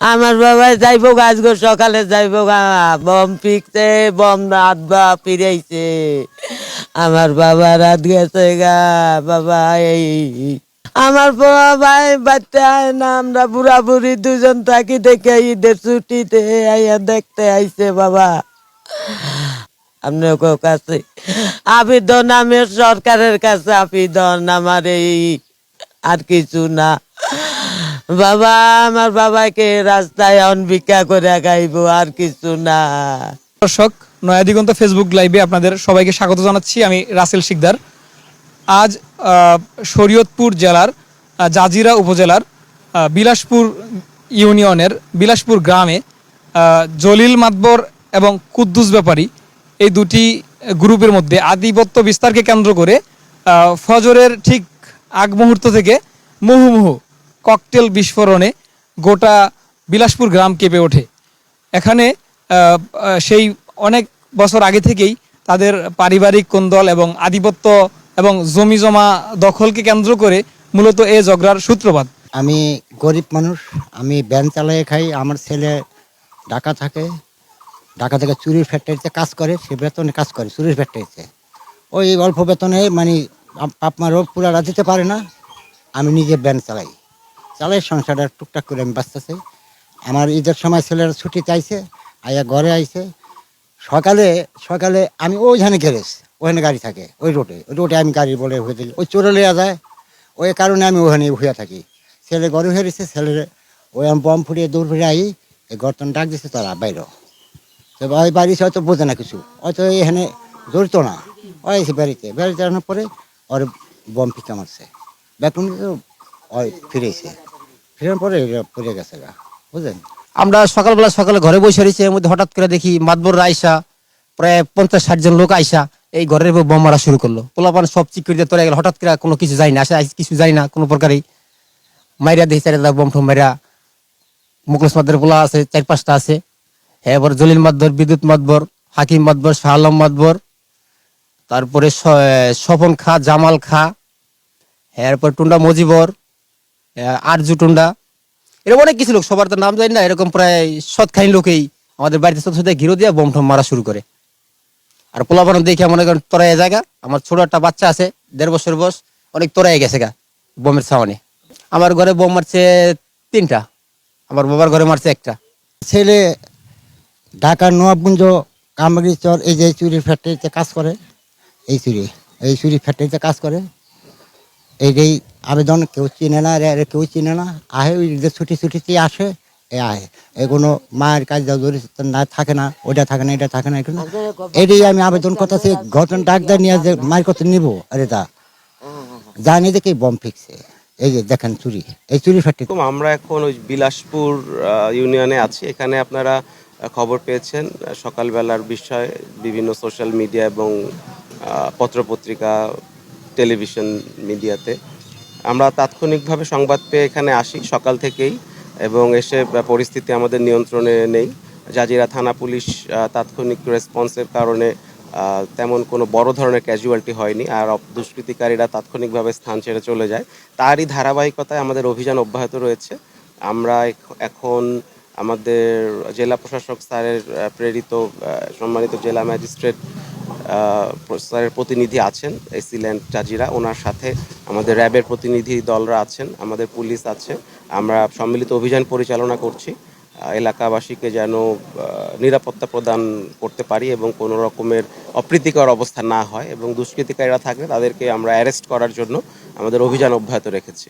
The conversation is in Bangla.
আমার বাবা যাইবো গাছ গো সকালে যাইবো বম পিকতে বম রাত বা ফিরেছে আমার বাবা রাত গেছে গা, বাবা এই। আমার বাবাই বাচ্চা, না আমরা বুড়া বুড়ি দুজন থাকি দেখে ঈদের ছুটিতে আইয়া দেখতে আইছে বাবা। আপনার কাছে, আবেদন আমি সরকারের কাছে, আবেদন আমার এই। আর কিছু না। বাবা, আমার বাবাকে রাস্তায় অনভিক্ষা করে গাইবো আর কিছু না। দর্শক, নয়া দিগন্ত ফেসবুক লাইভে আপনাদের সবাইকে স্বাগত জানাচ্ছি। আমি রাসেল শিকদার। আজ শরীয়তপুর জেলার জাজিরা উপজেলার বিলাসপুর ইউনিয়নের, বিলাসপুর গ্রামে জলিল মাতবর এবং কুদ্দুস ব্যাপারী এই দুটি গ্রুপের মধ্যে আধিপত্য বিস্তারকে কেন্দ্র করে ফজরের ঠিক আগ মুহূর্ত থেকে মুহুমুহু ককটেল বিস্ফোরণে গোটা বিলাসপুর গ্রাম কেঁপে ওঠে। এখানে সেই অনেক বছর আগে থেকেই তাদের পারিবারিক কোন্দল এবং আধিপত্য এবং জমি জমা দখলকে কেন্দ্র করে মূলত এ ঝগড়ার সূত্রপাত। আমি গরিব মানুষ, আমি ব্যান চালিয়ে খাই, আমার ছেলে ঢাকা থাকে, ঢাকা থেকে চুরির ফ্যাক্টরিতে কাজ করে, সে বেতনে কাজ করে, চুরির ফ্যাক্টরিতে ওই অল্প বেতনে মানে আপ- বাপ মারও পুরা দিতে পারে না, আমি নিজে ব্যান চালাই। চালাই সংসারটা টুকটাক করে আমি বাঁচতেছি। আমার ঈদের সময় ছেলেরা ছুটি চাইছে আইয়া ঘরে আইছে। সকালে সকালে আমি ওইখানে গ্যারেজ ওখানে গাড়ি থাকে, ওই রোডে। ওই রোডে আমি গাড়ি বলে হয়ে দিই ওই চোরে লিয়া যায়। ওই কারণে আমি ওখানে হইয়া থাকি। ছেলে ঘরে হয়ে ছেলের ওই আমি বম ফুটিয়ে দৌড় ফিরে আই, এই গর্তন ডাক দিছে তারা, বাইর। তো ওই বাড়িছে হয়তো বোঝে না কিছু। হয়তো এখানে জড়িত না। ওই এসে বাড়িতে। বাড়িতে আনার পরে ওর বম পিকা মারছে। বেতন ওই ফিরেছে। ফিরার পরে পড়ে গেছে গা। বুঝলেন? আমরা সকালবেলা সকালে ঘরে বসে রয়েছি, এর মধ্যে হঠাৎ করে দেখি মাতবর আইসা প্রায় পঞ্চাশ ষাট জন লোক আইসা এই ঘরের উপর বোম মারা শুরু করল। পোলাপান সব চিক করে তোরা গেল, হঠাৎ করে কোনো কিছু যাই না আসে কিছু যাই না, কোনো প্রকারই মাইরা দেখি চারিদা বম ঠম মাইরা মুখলেশ মাদ্দর পোলা আছে, চার পাঁচটা আছে। হ্যাঁ এবার জলিল মাদ্দর বিদ্যুৎ মাতবর, হাকিম মাতবর শাহ আলম মাতবর, তারপরে স্বপন খা, জামাল খা, এরপর টুন্ডা মজিবর আরজু টুন্ডা এরকম অনেক কিছু লোক, সবার তো নাম জানি না, এরকম প্রায় সৎখানি লোকেই আমাদের বাড়িতে সাথে সাথে ঘিরো দিয়ে বোম ঠম মারা শুরু করে। আর পোলাপান দেখে মনে করেন তোরাই জায়গা, আমার ছোট একটা বাচ্চা আছে, দেড় বছর বয়স, অনেক তোরাই গেছে গা বোমের সামনে আমার ঘরে বোম মারছে তিনটা, আমার বাবার ঘরে মারছে একটা। ছেলে ঢাকার নবাবগঞ্জ কামরাগি চর, এই যে চুরি ফ্যাক্টরিতে কাজ করে, এই চুরি এই চুরি ফ্যাক্টরিতে কাজ করে এইটাই আবেদন কেউ চিনে না, রে কেউ চিনে না। আহে, ওই যে ছুটি, ছুটিতে আসে, এ আহে। এগুলো মায়ের কাজ না, থাকে না ওটা থাকে না, এটা থাকে না এগুলো এটাই আমি আবেদন করতেছি, ঘটনা ডাক্তার নিয়ে যে মায়ের কত নিবো, আরে দা জানি দেখে বম ফিকছে। এই যে দেখেন চুরি, এই চুরি ফ্যাক্টরি আমরা এখন ওই বিলাসপুর ইউনিয়নে আছি। এখানে আপনারা খবর পেয়েছেন সকালবেলার বিষয় বিভিন্ন সোশ্যাল মিডিয়া এবং পত্রপত্রিকা, টেলিভিশন মিডিয়াতে। আমরা তাৎক্ষণিকভাবে সংবাদ পেয়ে এখানে আসি সকাল থেকেই এবং এসে পরিস্থিতি আমাদের নিয়ন্ত্রণে নেই। জাজিরা থানা পুলিশ তাৎক্ষণিক রেসপন্সের কারণে তেমন কোনো বড় ধরনের ক্যাজুয়ালিটি হয়নি আর দুষ্কৃতিকারীরা তাৎক্ষণিকভাবে স্থান ছেড়ে চলে যায়। তারই ধারাবাহিকতায় আমাদের অভিযান অব্যাহত রয়েছে। আমরা এখন আমাদের জেলা প্রশাসক স্যারের প্রেরিত সম্মানিত জেলা ম্যাজিস্ট্রেট স্যারের প্রতিনিধি আছেন এসিল্যান্ড জাজিরা। ওনার সাথে আমাদের র্যাবের প্রতিনিধি দলরা আছেন, আমাদের পুলিশ আছে। আমরা সম্মিলিত অভিযান পরিচালনা করছি। এলাকাবাসীকে যেন নিরাপত্তা প্রদান করতে পারি এবং কোনো রকমের অপ্রীতিকর অবস্থা না হয় এবং দুষ্কৃতিকারীরা থাকলে তাদেরকে আমরা অ্যারেস্ট করার জন্য আমাদের অভিযান অব্যাহত রেখেছি।